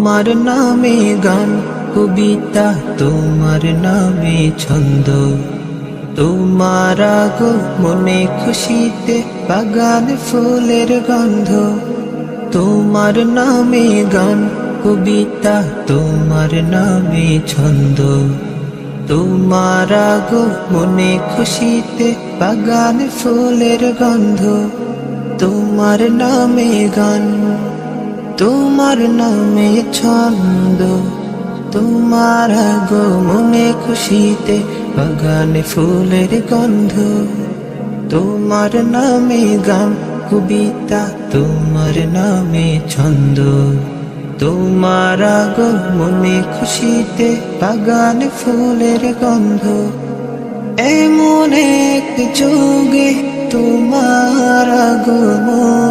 তোমার নামে গান, কবিতা, তোমার নামে ছন্দ। তোমার আগো মনে খুশিতে বাগান ফুলের গন্ধ। তোমার নামে গান, কবিতা, তোমার নামে ছন্দ। তোমার আগো মনে খুশিতে বাগান ফুলের গন্ধ। তোমার নামে গান। তোমার নামে ছন্দ, তোমার আগো মনে খুশিতে বাগানে ফুলের গন্ধ। তোমার নামে গান, কবিতা, তোমার নামে ছন্দ। তোমার আগো মনে খুশিতে বাগানে ফুলের গন্ধ। এমন এক যুগে তোমার আগমন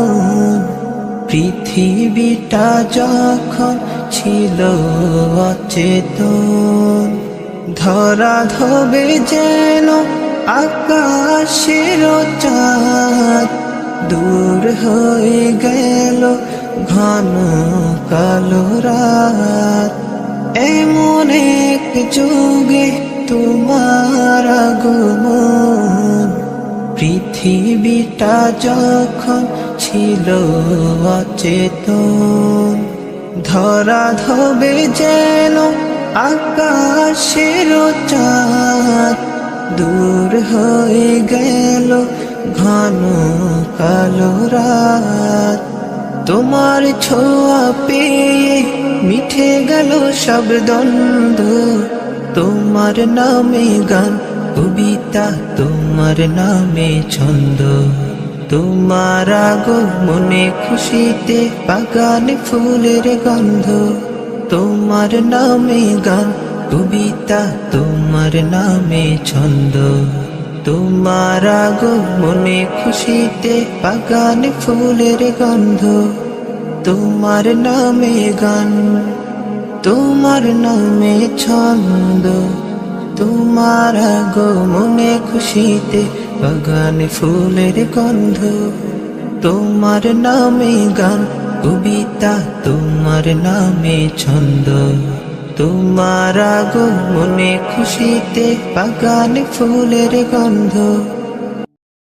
পৃথিবীটা যখন ছিল অচেতন, ধরা ধবে যেন আকাশের চাঁদ। দূর হয়ে গেল ঘন কালো রাত। এমন এক যুগে তোমার আগমন পৃথিবীটা যখন ছিল অচেতন ধরা ধবে যেন আকাশের চাঁদ দূর হয়ে গেল ঘন কালো রাত। তোমার ছোঁয়া পেয়ে মিঠে গেল সব দ্বন্দ্ব, তোমার নামে গান কবিতা তোমার নামে ছন্দ। তোমার আগো মনে খুশিতে বাগানে ফুলের গন্ধ। তোমার নামে গান, কবিতা তোমার নামে ছন্দ। তোমার আগো মনে খুশিতে বাগানে ফুলের গন্ধ। তোমার নামে গান, তোমার নামে ছন্দ। তোমার গো মনে খুশিতে বাগানে ফুলের গন্ধ। তোমার নামে গান, কবিতা, তোমার নামে ছন্দ। তোমার গো মনে খুশিতে বাগানে ফুলের গন্ধ।